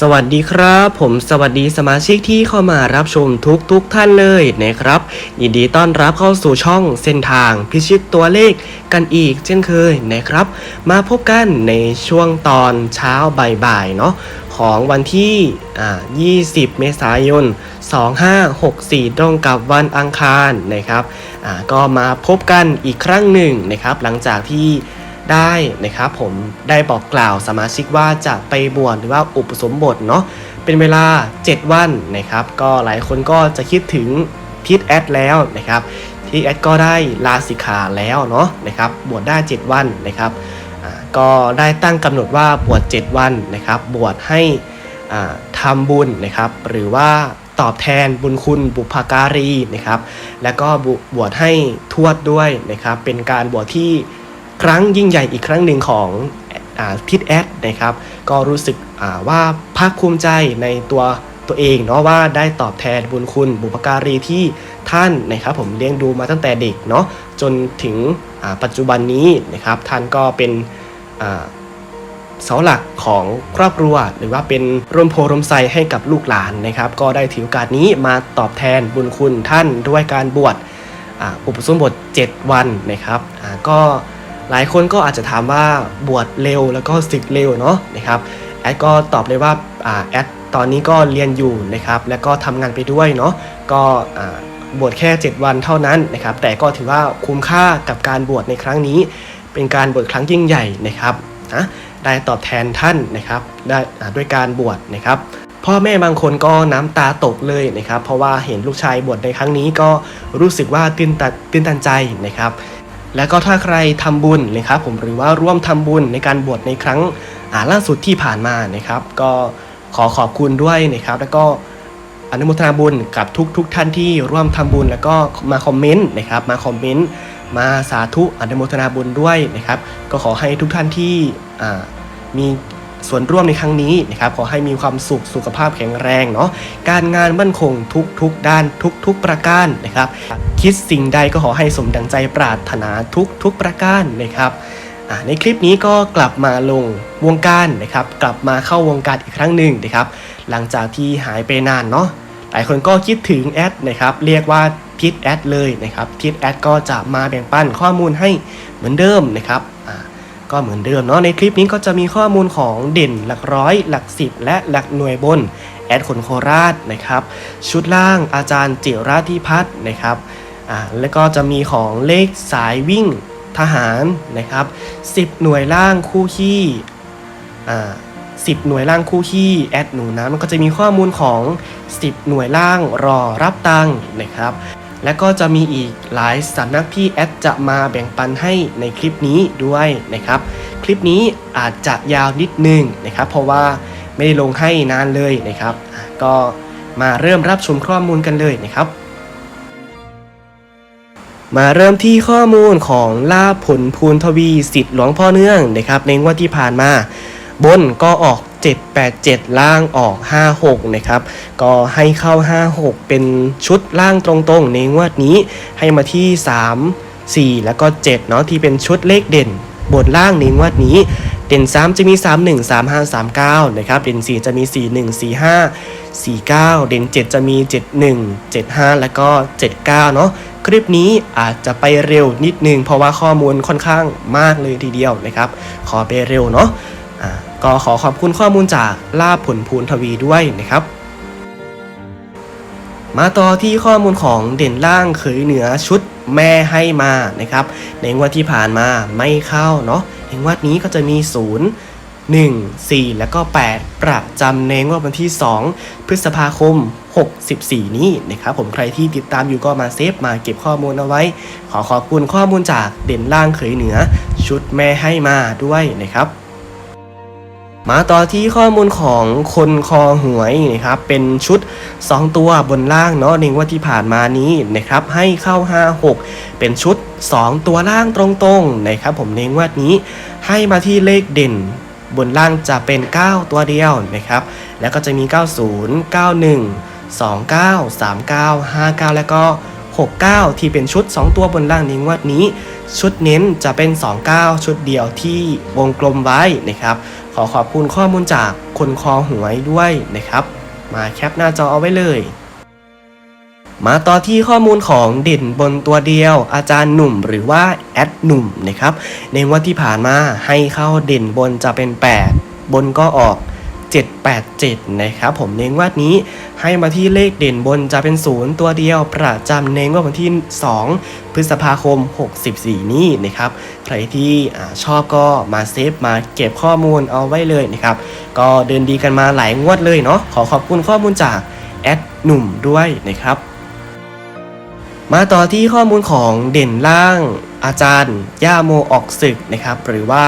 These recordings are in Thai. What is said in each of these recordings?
สวัสดีครับ ผมสวัสดีสมาชิกที่เข้ามารับชมทุกทุกๆท่านเลยนะครับ ยินดีต้อนรับเข้าสู่ช่องเส้นทางพิชิตตัวเลขกันอีกเช่นเคยนะครับ มาพบกันในช่วงตอนเช้าบ่ายๆเนาะของวันที่ 20 เมษายน 2564 ตรงกับวันอังคารนะครับก็มาพบกันอีกครั้งหนึ่งนะครับ หลังจากที่ ได้นะครับผมได้บอกกล่าวสมาชิกว่าจะไปบวชหรือว่าอุปสมบทเนาะเป็นเวลา 7 วันนะครับ ก็หลายคนก็จะคิดถึงทิศแอดแล้วนะครับที่แอดก็ได้ลาสิกขาแล้วเนาะนะครับบวชได้ 7 วันนะครับก็ได้ตั้งกำหนดว่าบวช 7 วันนะครับ บวชให้อ่าทำบุญนะครับ หรือว่าตอบแทนบุญคุณบุพการีนะครับ แล้วก็บวชให้ทวดด้วยนะครับ เป็นการบวชที่ ครั้งยิ่งใหญ่อีกครั้งหนึ่งของทิดแอดนะครับ ก็รู้สึกว่าภาคภูมิใจในตัวตัวเองเนาะว่าได้ตอบแทนบุญคุณบุพการีที่ท่านนะครับผมเลี้ยงดูมาตั้งแต่เด็กเนาะจนถึงปัจจุบันนี้นะครับท่านก็เป็นเสาหลักของครอบครัว หรือว่าเป็นร่มโพร่มไทรให้กับลูกหลานนะครับ ก็ได้ถือโอกาสนี้มาตอบแทนบุญคุณท่านด้วยการบวชอุปสมบท 7 วันนะครับก็ หลายคนก็อาจจะถามว่าบวชเร็วแล้วก็ศึกเร็วเนาะนะครับแอดก็ตอบเลยว่าอ่าแอดตอนนี้ก็เรียนอยู่นะครับแล้วก็ทำงานไปด้วยเนาะก็อ่าบวชแค่ 7 วันเท่านั้นนะครับแต่ก็ถือว่าคุ้มค่ากับการบวชในครั้งนี้ เป็นการบวชครั้งยิ่งใหญ่นะครับนะได้ตอบแทนท่านนะครับได้ด้วยการบวชนะครับพ่อแม่บางคนก็น้ำตาตกเลยนะครับ เพราะว่าเห็นลูกชายบวชในครั้งนี้ก็รู้สึกว่าตื่นตันตื่นตันใจนะครับ แล้วก็ถ้าใครทำบุญนะครับผมหรือว่าร่วมทำบุญในการบวชในครั้งล่าสุดที่ผ่านมานะครับ ก็ขอขอบคุณด้วยนะครับ แล้วก็อนุโมทนาบุญกับทุกทุกๆท่านที่ร่วมทำบุญแล้วก็มาคอมเมนต์นะครับ มาคอมเมนต์มาสาธุอนุโมทนาบุญด้วยนะครับ ก็ขอให้ทุกท่านที่มี ส่วนร่วมในครั้งนี้นะครับขอให้มีความสุขสุขภาพแข็งแรงเนาะการงานมั่นคงทุกทุกๆด้านทุกทุกๆประการนะครับ คิดสิ่งใดก็ขอให้สมดังใจปรารถนาทุกทุกๆประการนะครับในคลิปนี้ก็กลับมาลงวงการนะครับกลับมาเข้าวงการอีกครั้งหนึ่งนะครับหลังจากที่หายไปนานเนาะหลายคนก็คิดถึงแอดนะครับเรียกว่าทิดแอดเลยนะครับทิดแอดก็จะมาแบ่งปันข้อมูลให้เหมือนเดิมนะครับ ก็เหมือนเดิมเนาะในคลิปนี้ก็จะมีข้อมูลของเด่นหลักร้อย หลักสิบและหลักหน่วยบนแอดขนโคราชนะครับ ชุดล่างอาจารย์จิราธิพัฒน์นะครับอ่าแล้วก็จะมีของเลขสายวิ่งทหารนะครับ10 หน่วยล่างคู่ขี้อ่า10หน่วยล่างคู่ขี้แอดหนูนะมันก็จะมีข้อมูลของ 10 หน่วยล่างรอรับตังค์นะครับ และก็จะมีอีกหลายสำนักที่แอดจะมาแบ่งปันให้ในคลิปนี้ด้วยนะครับ คลิปนี้อาจจะยาวนิดนึงนะครับ เพราะว่าไม่ได้ลงให้นานเลยนะครับ ก็มาเริ่มรับชมข้อมูลกันเลยนะครับ มาเริ่มที่ข้อมูลของลาภผลภูนทวีสิทธิ์หลวงพ่อเนื่องนะครับ ในงวดที่ผ่านมา บนก็ออก 787 ล่างออก 56 นะครับ ก็ให้เข้า 56 เป็นชุดล่างตรงๆ ในงวดนี้ให้มาที่ 3 4 แล้วก็ 7 เนาะที่เป็นชุดเลขเด่น บนล่างในงวดนี้ เด่น 3 จะมี 3 1 3 5 3 9 นะครับ เด่น 4 จะมี 4 1 4 5 4 9 เด่น 7 จะมี 7 1 7 5 แล้วก็ 79 เนาะคลิปนี้อาจจะไปเร็วนิดนึง เพราะว่าข้อมูลค่อนข้างมากเลยทีเดียวนะครับ ขอไปเร็วเนาะ ก็ขอขอบคุณข้อมูลจากลาบผลพูนทวีด้วยนะครับ มาต่อที่ข้อมูลของเด่นล่างเขยเหนือชุดแม่ให้มานะครับ ในงวดที่ผ่านมาไม่เข้าเนาะในงวดนี้ก็จะมี 0 1 4 แล้วก็ 8 ประจำในงวดวันที่ 2 พฤษภาคม 64 นี้นะครับผมใครที่ติดตามอยู่ก็มาเซฟมาเก็บข้อมูลเอาไว้ ขอขอบคุณข้อมูลจากเด่นล่างเขยเหนือ ชุดแม่ให้มาด้วยนะครับ มาต่อที่ข้อมูลของคนคอหวยนะครับเป็นชุด 2 ตัวบนล่างเนาะในว่าที่ผ่านมานี้นะครับให้เข้า 5 6 เป็นชุด 2 ตัวล่างตรงๆนะครับผมในงวดนี้ให้มาที่เลขเด่นบนล่างจะเป็น 9 ตัวเดียวนะครับ แล้วก็จะมี 90 91 29 39 59 แล้วก็ 69 ที่เป็นชุด 2 ตัวบนล่างในงวดนี้ ชุดเน้นจะเป็น 29 ชุดเดียวที่วงกลมไว้นะครับ ขอขอบคุณข้อมูลจากคนคอหวยด้วยนะครับ มาแคปหน้าจอเอาไว้เลยมาต่อที่ข้อมูลของเด่นบนตัวเดียว อาจารย์หนุ่มหรือว่าแอดหนุ่มนะครับในงวันที่ผ่านมาให้เข้าเด่นบนจะเป็น 8 บนก็ออก 787 นะครับผมในงวดนี้ให้มาที่เลขเด่นบนจะเป็นศูนย์ตัวเดียวประจำในงวดวันที่ 2 พฤษภาคม 64 นี้นะครับ ใครที่อชอบก็มาเซฟมาเก็บข้อมูลเอาไว้เลยนะครับ ก็เดินดีกันมาหลายงวดเลยเนาะขอขอบคุณข้อมูลจากแอดหนุ่มด้วยนะครับมาต่อที่ข้อมูลของเด่นล่างอาจารย์ย่าโมออกศึกนะครับ หรือว่า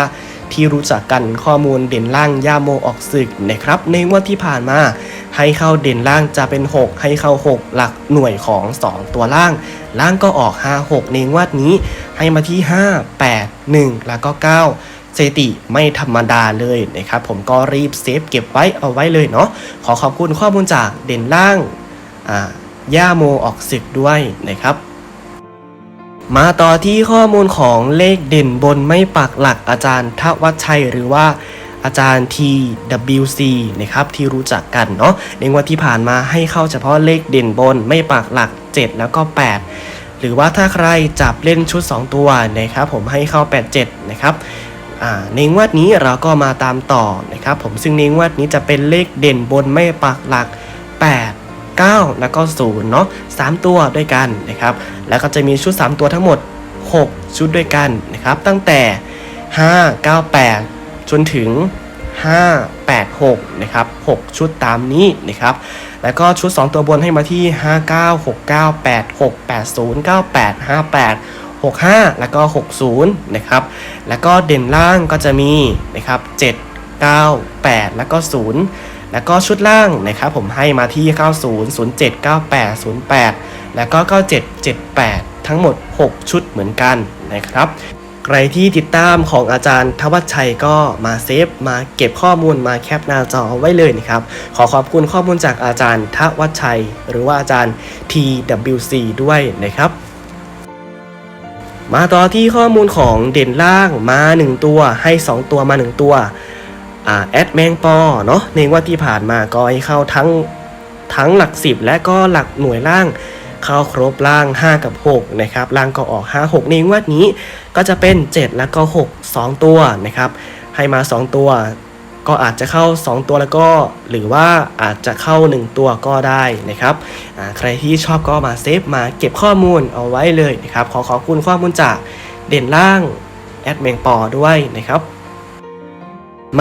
ที่รู้จักกันข้อมูลเด่นล่างย่าโมออกศึกนะครับในงวดที่ผ่านมา ให้เข้าเด่นล่างจะเป็น 6 ให้เข้า 6 หลักหน่วยของ 2 ตัวล่าง ล่างก็ออก 5 6 ในงวดนี้ ให้มาที่ 5 8 1 แล้วก็ 9สถิติไม่ธรรมดาเลยนะครับ ผมก็รีบเซฟเก็บไว้เอาไว้เลยเนาะขอขอบคุณข้อมูลจากเด่นล่างย่าโมออกศึกด้วยนะครับ มาต่อที่ข้อมูลของเลขเด่นบนไม่ปักหลักอาจารย์ทวัชชัยหรือว่าอาจารย์ TWC นะครับที่รู้จักกันเนาะในงวันที่ผ่านมาให้เข้าเฉพาะเลขเด่นบนไม่ปักหลัก 7 แล้วก็ 8 หรือว่าถ้าใครจับเล่นชุด 2 ตัวนะครับผมให้เข้า 87 นะครับในงวดนี้เราก็มาตามต่อนะครับผมซึ่งในงวดนี้จะเป็นเลขเด่นบนไม่ปักหลัก 8 9 แล้วก็0เนาะ3ตัวด้วยกันนะครับ แล้วก็จะมีชุด 3 ตัวทั้งหมด 6 ชุดด้วยกันนะครับ ตั้งแต่ 5 9 8 จนถึง 5 8 6นะครับ6ชุดตามนี้นะครับ แล้วก็ชุด 2 ตัวบนให้มาที่ 5 9 6 9 8 6 8 0 9 8 5 8 65 แล้วก็ 60 นะครับ แล้วก็เด่นล่างก็จะมีนะครับ 7 9 8 แล้วก็ 0 แล้วก็ชุดล่างนะครับผมให้มาที่ 90 07 98 08 แล้วก็ 97 78 ทั้งหมด 6 ชุดเหมือนกันนะครับใครที่ติดตามของอาจารย์ทวัชชัยก็มาเซฟมาเก็บข้อมูลมาแคปหน้าจอไว้เลยนะครับ ขอขอบคุณข้อมูลจากอาจารย์ทวัชชัย หรือว่าอาจารย์ TWC ด้วยนะครับ มาต่อที่ข้อมูลของเด่นล่างมา 1 ตัวให้ 2 ตัวมา 1 ตัว แอดแมงปอเนาะในงว่าที่ผ่านมาก็ให้เข้าทั้งทั้งหลัก 10 และก็หลักหน่วยล่าง เข้าครบล่าง 5 กับ 6 นะครับล่างก็ออก 5 6 ในงวดนี้ก็จะเป็น 7 แล้วก็ 6 2 ตัวนะครับ ให้มา 2 ตัว ก็อาจจะเข้า 2 ตัวแล้วก็ หรือว่าอาจจะเข้า 1 ตัวก็ได้นะครับใครที่ชอบก็มาเซฟมาเก็บข้อมูลเอาไว้เลยนะครับ ขอขอบคุณข้อมูลจากเด่นล่างแอดแมงปอด้วยนะครับ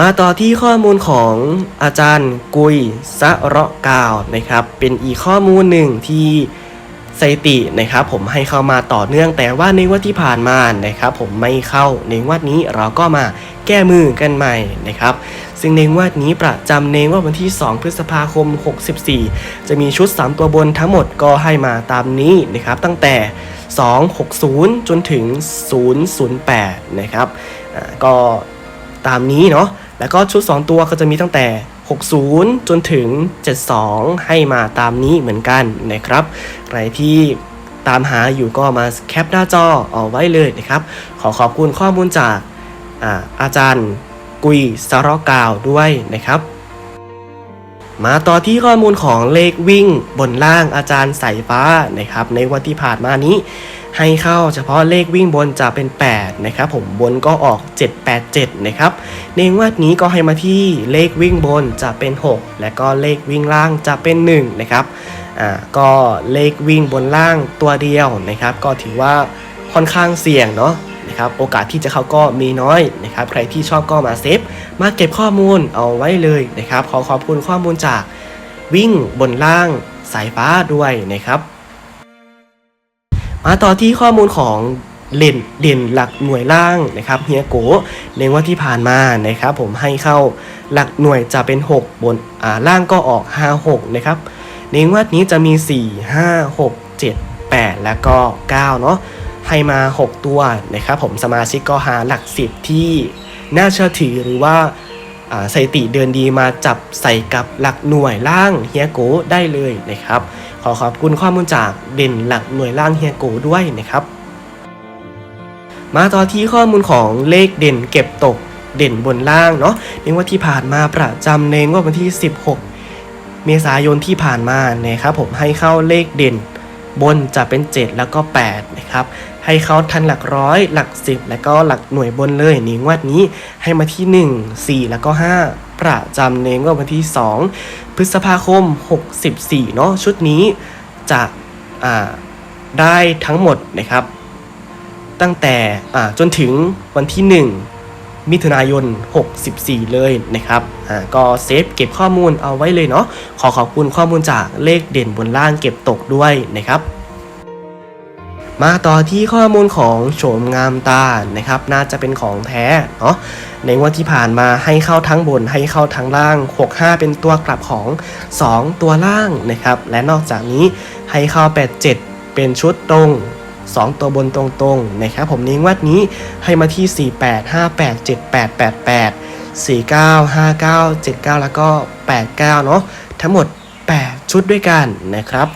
มาต่อที่ข้อมูลของอาจารย์กุยสะระกาวนะครับ เป็นอีกข้อมูลหนึ่งที่สถิตินะครับ ผมให้เข้ามาต่อเนื่องแต่ว่าในวันที่ผ่านมานะครับ ผมไม่เข้าในวันนี้เราก็มาแก้มือกันใหม่นะครับ ซึ่งในงวดนี้ประจำในงวดวันที่ 2 พฤษภาคม 64 จะมีชุด 3 ตัวบนทั้งหมดก็ให้มาตามนี้นะครับ ตั้งแต่ 260 จนถึง 008 นะครับก็ตามนี้เนาะ แล้วก็ชุด 2 ตัวก็จะมีตั้งแต่ 60 จนถึง 72 ให้มาตามนี้เหมือนกันนะครับ ใครที่ตามหาอยู่ก็มาแคปหน้าจอเอาไว้เลยนะครับ ขอขอบคุณข้อมูลจากอาอาจารย์กุยสารกาวด้วยนะครับ มาต่อที่ข้อมูลของเลขวิ่งบนล่างอาจารย์สายฟ้านะครับ ในวันที่ผ่านมานี้ ให้เข้าเฉพาะเลขวิ่งบนจะเป็น 8 นะครับผมบนก็ออก 787 นะครับ ในงวดนี้ก็ให้มาที่เลขวิ่งบนจะเป็น 6 และก็เลขวิ่งล่างจะเป็น 1 นะครับอ่าก็เลขวิ่งบนล่างตัวเดียวนะครับ ก็ถือว่าค่อนข้างเสี่ยงเนาะนะครับโอกาสที่จะเข้าก็มีน้อยนะครับใครที่ชอบก็มาเซฟมาเก็บข้อมูลเอาไว้เลยนะครับ ขอขอบคุณข้อมูลจากวิ่งบนล่างสายฟ้าด้วยนะครับ มาต่อที่ข้อมูลของเล่นเด่นหลักหน่วยล่างนะครับเฮียโกในว่าที่ผ่านมานะครับผมให้เข้าหลักหน่วยจะเป็น 6 บนอ่าล่างก็ออก 5 6 นะครับ ในงวดนี้จะมี 4 5 6 7 8 แล้วก็ 9 เนาะให้มา 6 ตัวนะครับผมสมาชิกก็หาหลัก 10 ที่น่าเชื่อถือหรือว่าอ่าสถิติเดินดีมาจับใส่กับหลักหน่วยล่างเฮียโกได้เลยนะครับ อขอบคุณข้อมูลจากเด่นหลักหน่วยล่างเฮียโกด้วยนะครับ มาต่อที่ข้อมูลของเลขเด่นเก็บตกเด่นบนล่างเนาะในงว่าที่ผ่านมาประจำในงว่าวันที่ 16 เมษายนที่ผ่านมานะครับผมให้เข้าเลขเด่นบนจะเป็น 7 แล้วก็8นะครับให้เขาทันหลักร้อยหลัก 10 แล้วก็หลักหน่วยบนเลยในงวดนี้ให้มาที่ 1 4 แล้วก็ 5 ประจำในงวดวันที่ 2 พฤษภาคม 64 เนาะชุดนี้จะได้ทั้งหมดนะครับ ตั้งแต่จนถึงวันที่ 1 มิถุนายน 64 เลยนะครับอ่าก็เซฟเก็บข้อมูลเอาไว้เลยเนาะขอขอบคุณข้อมูลจากเลขเด่นบนล่างเก็บตกด้วยนะครับ มาต่อที่ข้อมูลของโฉมงามตานะครับ น่าจะเป็นของแท้เนาะในงวันที่ผ่านมาให้เข้าทั้งบนให้เข้าทั้งล่าง 65 เป็นตัวกลับของ 2 ตัวล่างนะครับ และนอกจากนี้ให้เข้า 87 เป็นชุดตรง 2 ตัวบนตรงๆนะครับผมในงวัดนี้ให้มาที่ 48 58 78 88 49 59 79 แล้วก็ 89 เนาะทั้งหมด 8 ชุดด้วยกันนะครับ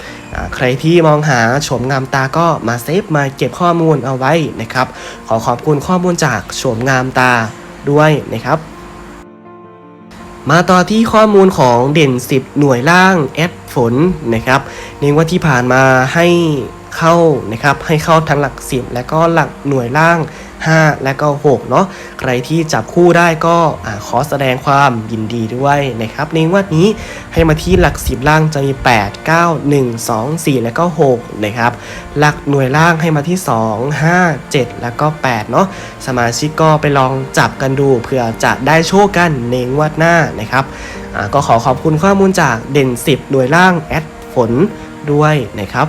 ใครที่มองหาโฉมงามตาก็มาเซฟมาเก็บข้อมูลเอาไว้นะครับ ขอขอบคุณข้อมูลจากโฉมงามตาด้วยนะครับ มาต่อที่ข้อมูลของเด่น 10 หน่วยล่างแอดฝนนะครับในงวันที่ผ่านมาให้ เข้านะครับให้เข้าทั้งหลัก 10 และก็หลักหน่วยล่าง 5 และก็ 6 เนาะใครที่จับคู่ได้ก็ขอแสดงความยินดีด้วยนะครับในวดนี้ให้มาที่หลัก 10 ล่างจะมี 8 9 1 2 4 และก็ 6 นะครับหลักหน่วยล่างให้มาที่ 2 5 7 แล้วก็ 8 เนาะสมาชิกก็ไปลองจับกันดูเผื่อจะได้โชคกันในงวดหน้านะครับก็ขอขอบคุณข้อมูลจากเด่น 10 หน่วยล่างแอดฝนด้วยนะครับ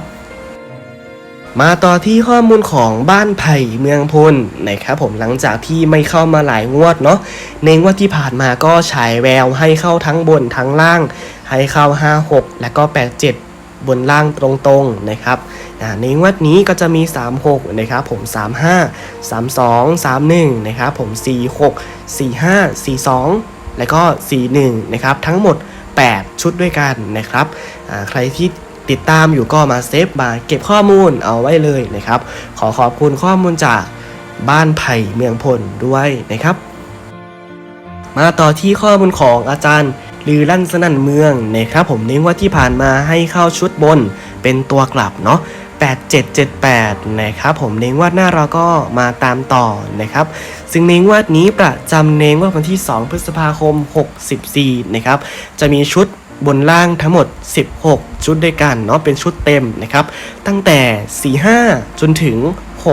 มาต่อที่ข้อมูลของบ้านไผ่เมืองพลนะครับผมหลังจากที่ไม่เข้ามาหลายงวดเนาะในงวดที่ผ่านมาก็ฉายแววให้เข้าทั้งบนทั้งล่าง ให้เข้า 5 6 และก็ 8 7 บนล่างตรงๆนะครับในงวดนี้ก็จะมี 3 6นะครับผม 3 5 3 2 3 1นะครับผม 4 6 4 5 4 2 และก็ 4 1นะครับทั้งหมด 8 ชุดด้วยกันนะครับใครที่ ติดตามอยู่ก็มาเซฟมาเก็บข้อมูลเอาไว้เลยนะครับ ขอขอบคุณข้อมูลจากบ้านไผ่เมืองพลด้วยนะครับ มาต่อที่ข้อมูลของอาจารย์ลือลั่นสนั่นเมืองนะครับ ผมในงว่าที่ผ่านมาให้เข้าชุดบนเป็นตัวกลับเนาะ8778 นะครับผมในงวดหน้าเราก็มาตามต่อนะครับ ซึ่งในงวดนี้ประจำในงวดวันที่ 2 พฤษภาคม 64 นะครับ จะมีชุด บนล่างทั้งหมด 16 ชุดด้วยกันเนาะเป็นชุดเต็มนะครับ ตั้งแต่ 45 จนถึง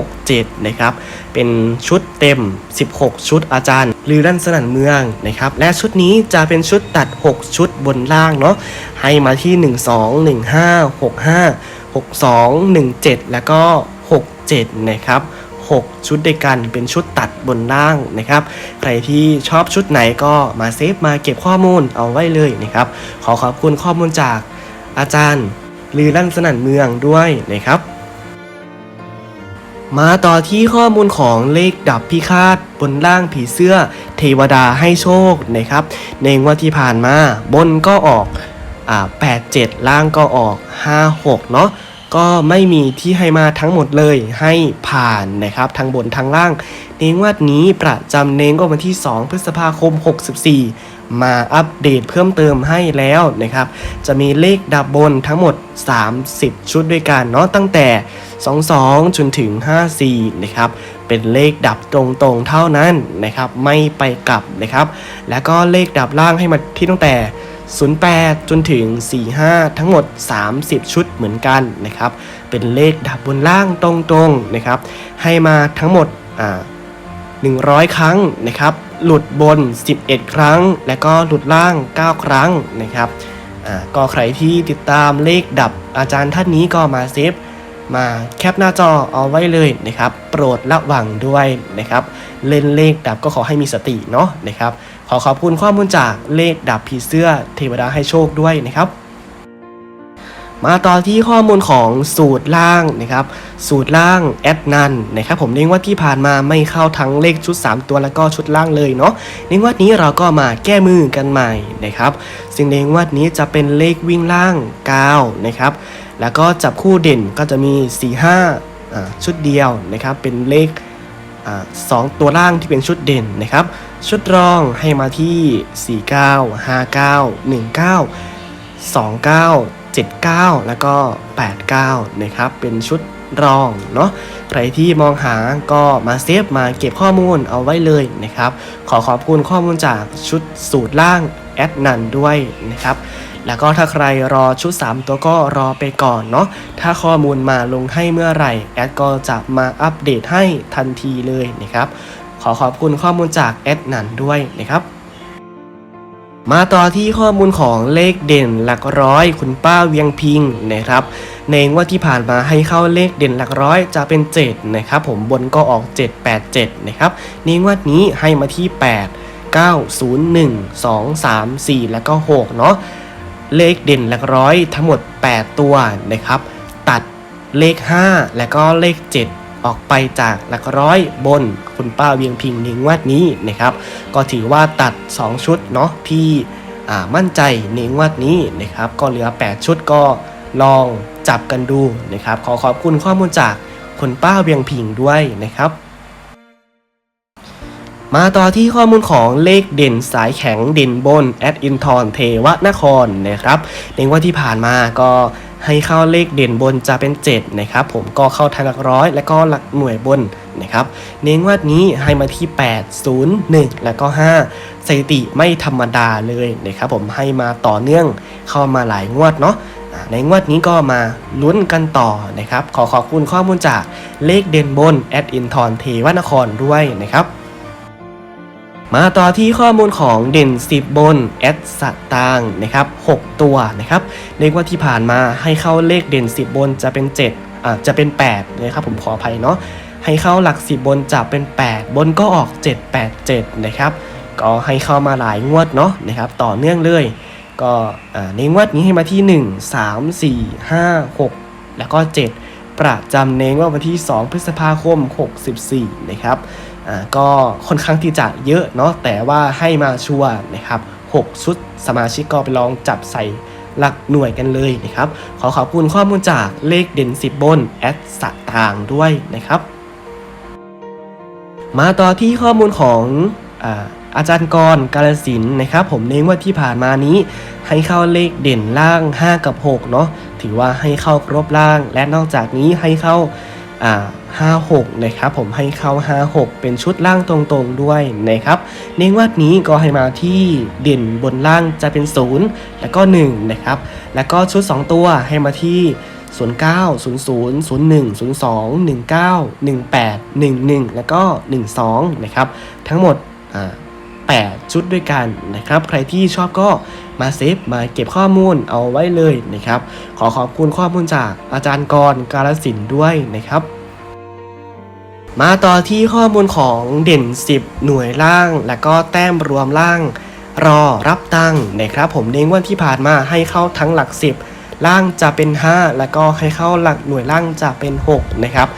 67 นะครับ เป็นชุดเต็ม 16 ชุดอาจารย์ลือรั่นสนั่นเมืองนะครับ และชุดนี้จะเป็นชุดตัด 6 ชุดบนล่างเนาะให้มาที่ 12 15 65 62 17 แล้วก็ 67 นะครับ 6 ชุดด้วยกันเป็นชุดตัดบนล่างนะครับ ใครที่ชอบชุดไหนก็มาเซฟมาเก็บข้อมูลเอาไว้เลยนะครับ ขอขอบคุณข้อมูลจากอาจารย์ลือลั่นสนั่นเมืองด้วยนะครับ มาต่อที่ข้อมูลของเลขดับพิฆาตบนล่างผีเสื้อเทวดาให้โชคนะครับ ในงวดที่ผ่านมาบนก็ออกอ่า87 ล่างก็ออก 56 เนาะ ก็ไม่มีที่ให้มาทั้งหมดเลยให้ผ่านนะครับทั้งบนทั้งล่าง ในงวดนี้ประจำเนงก็วันที่ 2 พฤษภาคม 64 มาอัปเดตเพิ่มเติมให้แล้วนะครับ จะมีเลขดับบนทั้งหมด 30 ชุดด้วยกันเนาะตั้งแต่ 22 จนถึง 54 นะครับเป็นเลขดับตรงๆเท่านั้นนะครับ ไม่ไปกลับนะครับ แล้วก็เลขดับล่างให้มาที่ตั้งแต่ 08 จนถึง 45 ทั้งหมด 30 ชุดเหมือนกันนะครับ เป็นเลขดับบนล่างตรงๆนะครับ ให้มาทั้งหมดอ่า100 ครั้งนะครับ หลุดบน 11 ครั้ง และก็หลุดล่าง 9 ครั้งนะครับอ่าก็ใครที่ติดตามเลขดับอาจารย์ท่านนี้ก็มาเซฟมาแคปหน้าจอเอาไว้เลยนะครับ โปรดระวังด้วยนะครับ เล่นเลขดับก็ขอให้มีสติเนาะนะครับ ขอขอบคุณข้อมูลจากเลขดับผีเสื้อเทวดาให้โชคด้วยนะครับ มาต่อที่ข้อมูลของสูตรล่างนะครับ สูตรล่างแอดนันนะครับ ผมในงว่าที่ผ่านมาไม่เข้าทั้งเลขชุด 3 ตัวแล้วก็ชุดล่างเลยเนาะในงวดนี้เราก็มาแก้มือกันใหม่นะครับซึ่งในงวดนี้จะเป็นเลขวิ่งล่าง9นะครับแล้วก็จับคู่เด่นก็จะมี 4 5อ่าชุดเดียวนะครับเป็นเลขสองตัวล่างที่เป็นชุดเด่นนะครับ ชุดรองให้มาที่ 49 59 19 29 79 แล้วก็ 89 นะครับ เป็นชุดรองเนาะใครที่มองหาก็มาเซฟมาเก็บข้อมูลเอาไว้เลยนะครับ ขอขอบคุณข้อมูลจากชุดสูตรล่างแอดนันด้วยนะครับ แล้วก็ถ้าใครรอชุด 3 ตัวก็รอไปก่อนเนาะถ้าข้อมูลมาลงให้เมื่อไหร่ แอดก็จะมาอัปเดตให้ทันทีเลยนะครับ ขอขอบคุณข้อมูลจากแอดนันด้วยนะครับ มาต่อที่ข้อมูลของเลขเด่นหลักร้อย คุณป้าเวียงพิงนะครับ ในงวดที่ผ่านมาให้เข้าเลขเด่นหลักร้อยจะเป็น7นะครับผมบนก็ออก 787นะครับในงวดนี้ให้มาที่ 8 9 0 1 2 3 4 แล้วก็ 6 เนาะเลขเด่นหลักร้อยทั้งหมด 8 ตัวนะครับ ตัดเลข 5 แล้วก็เลข 7 ออกไปจากหลักร้อยบนคุณป้าเวียงพิงในงวดนี้นะครับ ก็ถือว่าตัด 2 ชุดเนาะที่มั่นใจในงวดนี้นะครับ ก็เหลือ 8 ชุดก็ลองจับกันดูนะครับ ขอขอบคุณข้อมูลจากคุณป้าเวียงพิงด้วยนะครับมาต่อที่ข้อมูลของเลขเด่นสายแข็งเด่นบนแอดอินทรเทวนครนะครับในงวันที่ผ่านมาก็ ให้เข้าเลขเด่นบนจะเป็น 7 นะครับ ผมก็เข้าทางหลักร้อย และก็หลักหน่วยบนนะครับในงวดนี้ให้มาที่ 8 0 1 แล้วก็ 5 สถิติไม่ธรรมดาเลยนะครับผมให้มาต่อเนื่องเข้ามาหลายงวดเนาะในงวดนี้ก็มาลุ้นกันต่อนะครับ ขอขอบคุณข้อมูลจากเลขเด่นบนแอดอินทรเทวนครด้วยนะครับ มาต่อที่ข้อมูลของเด่น 10 บนแอดสตางนะครับ 6 ตัวนะครับในงวดที่ผ่านมาให้เข้าเลขเด่น 10 บนจะเป็น7อ่าจะเป็น 8 นะครับผมขออภัยเนาะให้เข้าหลัก 10 บนจะเป็น 8 บนก็ออก 787 นะครับ ก็ให้เข้ามาหลายงวดเนาะนะครับ ต่อเนื่องเลย ก็อ่าในงวดนี้ให้มาที่ 1 3 4 5 6 แล้วก็ 7 ประจำในงวดวันที่ 2 พฤษภาคม 64 นะครับ ก็ค่อนข้างที่จะเยอะเนาะแต่ว่าให้มาชัวร์นะครับ6ชุดสมาชิกก็ไปลองจับใส่หลักหน่วยกันเลยนะครับ ขอขอบคุณข้อมูลจากเลขเด่น 10 บนแอดสตางค์ด้วยนะครับ มาต่อที่ข้อมูลของอาอาจารย์กรกาลสินนะครับ ผมในงว่าที่ผ่านมานี้ ให้เข้าเลขเด่นล่าง 5 กับ 6 เนาะถือว่าให้เข้าครบล่าง และนอกจากนี้ให้เข้า อ่า5 6 นะครับผมให้เข้า 5 6 เป็นชุดล่างตรงๆด้วยนะครับในงวดนี้ก็ให้มาที่เด่นบนล่างจะเป็น 0 แล้วก็ 1 นะครับ แล้วก็ชุด 2 ตัวให้มาที่ 09 00 01 02 19 18 11 แล้วก็ 12 นะครับ ทั้งหมดอ่า 8 ชุดด้วยกันนะครับใครที่ชอบก็มาเซฟมาเก็บข้อมูลเอาไว้เลยนะครับขอขอบคุณข้อมูลจากอาจารย์กรกาลสินด้วยนะครับ มาต่อที่ข้อมูลของเด่น 10 หน่วยล่าง และก็แต้มรวมล่าง รอรับตังค์นะครับผมในงวดที่ผ่านมาให้เข้าทั้งหลัก 10 ล่างจะเป็น 5 แล้วก็ให้เข้าหลักหน่วยล่างจะเป็น 6 นะครับ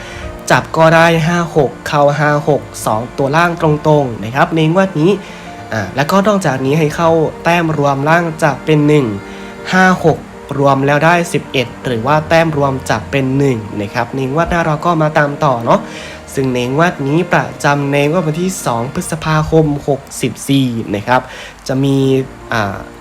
จับก็ได้ 5 6 เข้า 5 6 2 ตัวล่างตรงๆ นะครับ ในงวดนี้ อ่าแล้วก็นอกจากนี้ให้เข้าแต้มรวมล่างจะเป็น 1 5 6 รวมแล้วได้ 11 หรือว่าแต้มรวมจะเป็น 1 นะครับในงวดหน้าเราก็มาตามต่อเนาะซึ่งในงวดนี้ประจำในงวดวันที่ 2 พฤษภาคม 64 นะครับ จะมี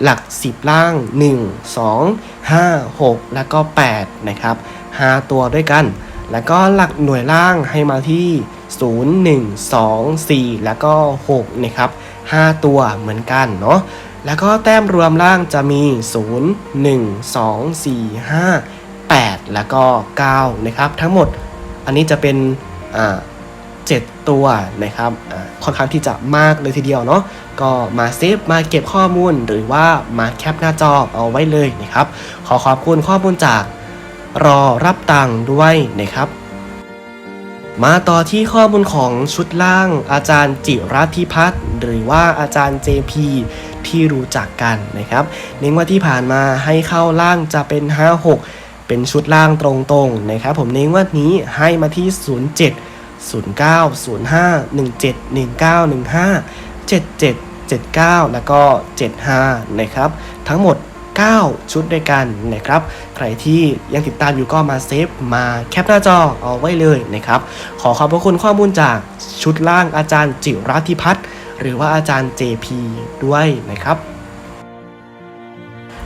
หลัก 10 ล่าง 1 2 5 6 แล้วก็ 8 นะครับ 5 ตัวด้วยกัน แล้วก็หลักหน่วยล่างให้มาที่ 0 1 2 4 แล้วก็ 6 นะครับ 5 ตัวเหมือนกันเนาะแล้วก็แต้มรวมล่างจะมี 0 1 2 4 5 8 แล้วก็ 9 นะครับ ทั้งหมดอันนี้จะเป็นอ่า7ตัวนะครับค่อนข้างที่จะมากเลยทีเดียวเนาะก็มาเซฟมาเก็บข้อมูลหรือว่ามาแคปหน้าจอเอาไว้เลยนะครับ ขอขอบคุณข้อมูลจากรอรับตังค์ด้วยนะครับ มาต่อที่ข้อมูลของชุดล่าง อาจารย์จิรัติพัฒน์หรือว่าอาจารย์ JP ที่รู้จักกันนะครับในงวดที่ผ่านมาให้เข้าล่างจะเป็น 56 เป็นชุดล่างตรงๆนะครับผมในงวดนี้ให้มาที่ 07 09 05 17 19 15 77 79 แล้วก็ 75 นะครับ ทั้งหมด 9 ชุดด้วยกันนะครับ ใครที่ยังติดตามอยู่ก็มาเซฟมาแคปหน้าจอเอาไว้เลยนะครับ ขอขอบพระคุณข้อมูลจากชุดล่างอาจารย์จิรัติพัฒน์หรือว่าอาจารย์ JP ด้วยนะครับ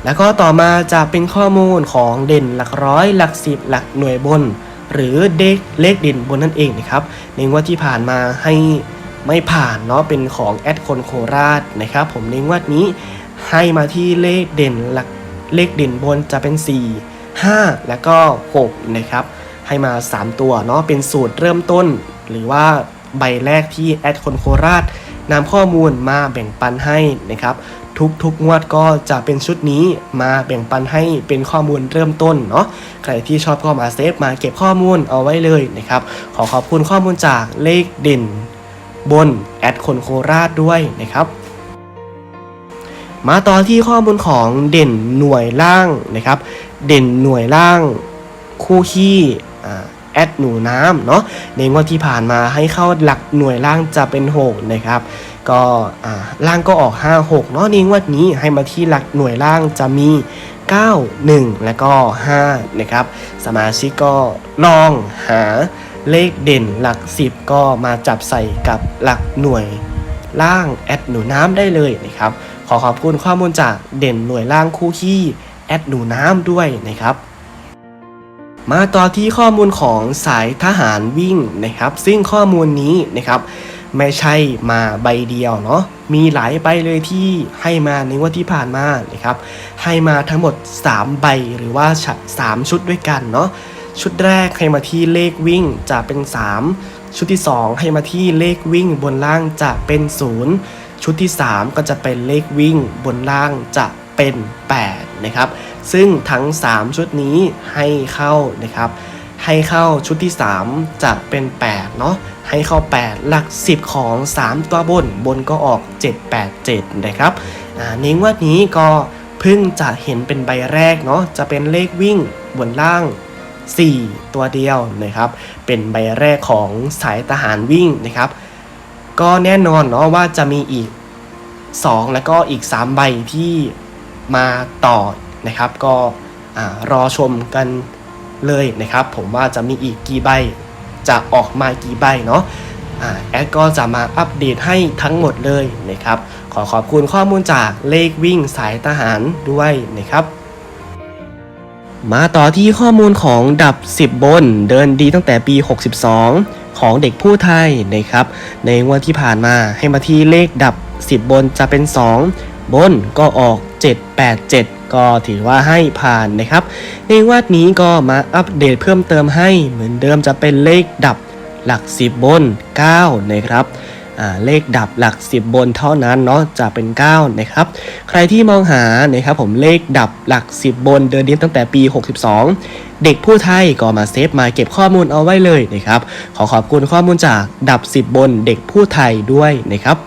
แล้วก็ต่อมาจะเป็นข้อมูลของเด่นหลักร้อยหลักสิบหลักหน่วยบน หรือเด็กเลขเด่นบนนั่นเองนะครับในงวดที่ผ่านมาให้ไม่ผ่านเนาะเป็นของแอดคนโคราชนะครับ ผมในงวดนี้ ให้มาที่เลขเด่นหลักเลขเด่นบนจะเป็น 4 5 แล้วก็ 6 นะครับ ให้มา 3 ตัวเนาะเป็นสูตรเริ่มต้น หรือว่าใบแรกที่แอดคนโคราชนำข้อมูลมาแบ่งปันให้นะครับทุกๆงวดก็จะเป็นชุดนี้มาแบ่งปันให้เป็นข้อมูลเริ่มต้นเนาะใครที่ชอบก็มาเซฟมาเก็บข้อมูลเอาไว้เลยนะครับ ขอขอบคุณข้อมูลจากเลขเด่นบนแอดคนโคราชด้วยนะครับ มาต่อที่ข้อมูลของเด่นหน่วยล่างนะครับ เด่นหน่วยล่างคู่ขี้แอดหนูน้ำเนาะในงวดที่ผ่านมาให้เข้าหลักหน่วยล่างจะเป็น 6 นะครับ ก็ล่างก็ออก 5 6เนาะในงวดนี้ให้มาที่หลักหน่วยล่างจะมี 9 1 และก็5นะครับสมาชิกก็ลองหาเลขเด่นหลัก 10 ก็มาจับใส่กับหลักหน่วยล่างแอดหนูน้ำได้เลยนะครับ อขอบคุณข้อมูลจากเด่นหน่วยล่างคู่ขี้แอดหนูน้ำด้วยนะครับมาต่อที่ข้อมูลของสายทหารวิ่งนะครับ ซึ่งข้อมูลนี้นะครับ ไม่ใช่มาใบเดียวเนาะมีหลายใบเลยที่ให้มาในวันที่ผ่านมานะครับ ให้มาทั้งหมด 3 ใบหรือว่า 3 ชุดด้วยกันเนาะชุดแรกให้มาที่เลขวิ่งจะเป็น 3 ชุดที่ 2 ให้มาที่เลขวิ่งบนล่างจะเป็น 0ชุดที่ 3 ก็จะเป็นเลขวิ่งบนล่างจะเป็น 8 นะครับ ซึ่งทั้ง 3 ชุดนี้ให้เข้านะครับ ให้เข้าชุดที่ 3 จะเป็น 8 เนาะให้เข้า 8 หลัก 10 ของ 3 ตัวบนบนก็ออก 787 นะครับอ่าในงวดนี้ก็เพิ่งจะเห็นเป็นใบแรกเนาะจะเป็นเลขวิ่งบนล่าง 4 ตัวเดียวนะครับ เป็นใบแรกของสายทหารวิ่งนะครับ ก็แน่นอนเนาะว่าจะมีอีก 2 แล้วก็อีก 3 ใบที่มาต่อนะครับ ก็รอชมกันเลยนะครับ ผมว่าจะมีอีกกี่ใบ จะออกมากี่ใบเนาะแอดก็จะมาอัปเดตให้ทั้งหมดเลยนะครับ ขอขอบคุณข้อมูลจากเลขวิ่งสายทหารด้วยนะครับมาต่อที่ข้อมูลของดับ 10 บนเดินดีตั้งแต่ปี 62 ของเด็กผู้ไทยนะครับในงวดที่ผ่านมาให้มาที่เลขดับ 10 บนจะเป็น 2 บนก็ออก 787 ก็ถือว่าให้ผ่านนะครับ ในงวดนี้ก็มาอัปเดตเพิ่มเติมให้เหมือนเดิมจะเป็นเลขดับหลัก 10 บน 9 นะครับ เลขดับหลัก 10 บนเท่านั้นเนาะจะเป็น 9 นะครับ ใครที่มองหานะครับผมเลขดับหลัก 10 บนเดินดีตั้งแต่ปี 62 เด็กผู้ไทยก็มาเซฟมาเก็บข้อมูลเอาไว้เลยนะครับ ขอขอบคุณข้อมูลจากดับ 10 บนเด็กผู้ไทยด้วยนะครับ